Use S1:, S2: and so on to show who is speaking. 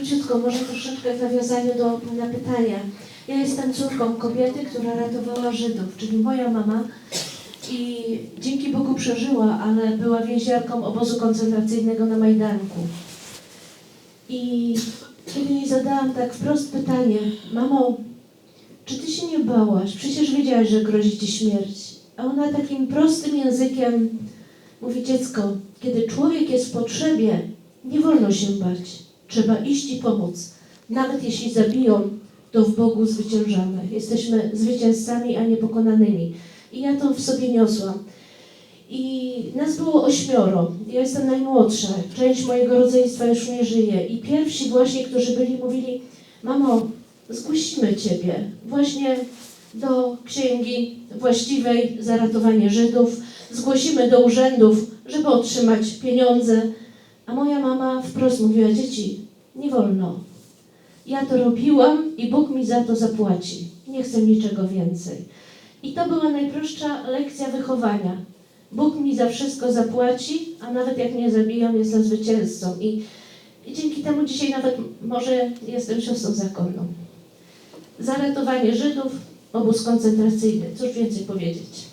S1: króciutko, może troszeczkę w nawiązaniu do Pana pytania. Ja jestem córką kobiety, która ratowała Żydów, czyli moja mama. I dzięki Bogu przeżyła, ale była więziarką obozu koncentracyjnego na Majdanku. I kiedy jej zadałam tak wprost pytanie, mamo, czy ty się nie bałaś? Przecież wiedziałaś, że grozi ci śmierć. A ona takim prostym językiem mówi, dziecko, kiedy człowiek jest w potrzebie, nie wolno się bać. Trzeba iść i pomóc. Nawet jeśli zabiją, to w Bogu zwyciężamy. Jesteśmy zwycięzcami, a nie pokonanymi. I ja to w sobie niosłam. I nas było ośmioro. Ja jestem najmłodsza. Część mojego rodzeństwa już nie żyje. I pierwsi właśnie, którzy byli, mówili, mamo, zgłosimy Ciebie właśnie do księgi właściwej za ratowanie Żydów. Zgłosimy do urzędów, żeby otrzymać pieniądze. A moja mama wprost mówiła, dzieci, nie wolno. Ja to robiłam i Bóg mi za to zapłaci. Nie chcę niczego więcej. I to była najprostsza lekcja wychowania. Bóg mi za wszystko zapłaci, a nawet jak mnie zabiją, jestem zwycięzcą. I, I dzięki temu dzisiaj nawet może jestem siostrą zakonną. Za ratowanie Żydów, obóz koncentracyjny. Cóż więcej powiedzieć?